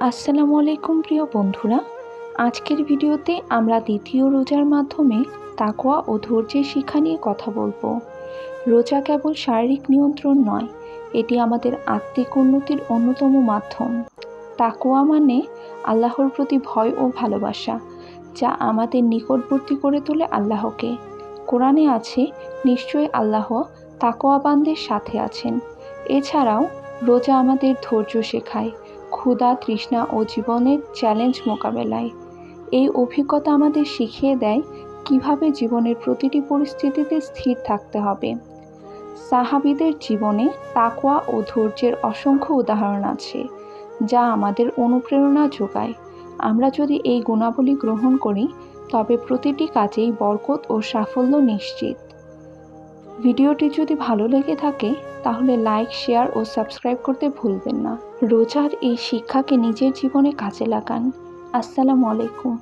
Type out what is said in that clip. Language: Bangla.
আসসালামু আলাইকুম প্রিয় বন্ধুরা। আজকের ভিডিওতে আমরা দ্বিতীয় রোজার মাধ্যমে তাকোয়া ও ধৈর্যের শিক্ষা নিয়ে কথা বলব। রোজা কেবল শারীরিক নিয়ন্ত্রণ নয়, এটি আমাদের আত্মিক উন্নতির অন্যতম মাধ্যম। তাকোয়া মানে আল্লাহর প্রতি ভয় ও ভালোবাসা, যা আমাদের নিকটবর্তী করে তোলে আল্লাহকে। কোরআনে আছে, নিশ্চয়ই আল্লাহ তাকোয়াবানদের সাথে আছেন। এছাড়াও রোজা আমাদের ধৈর্য শেখায় ক্ষুধা, তৃষ্ণা ও জীবনের চ্যালেঞ্জ মোকাবেলায়। এই অভিজ্ঞতা আমাদের শিখিয়ে দেয় কীভাবে জীবনের প্রতিটি পরিস্থিতিতে স্থির থাকতে হবে। সাহাবিদের জীবনে তাকওয়া ও ধৈর্যের অসংখ্য উদাহরণ আছে, যা আমাদের অনুপ্রেরণা যোগায়। আমরা যদি এই গুণাবলী গ্রহণ করি, তবে প্রতিটি কাজেই বরকত ও সাফল্য নিশ্চিত। ভিডিওটি যদি ভালো লেগে থাকে, তাহলে লাইক, শেয়ার ও সাবস্ক্রাইব করতে ভুলবেন না। রোজার এই শিক্ষাকে নিজের জীবনে কাজে লাগান। আসসালামু আলাইকুম।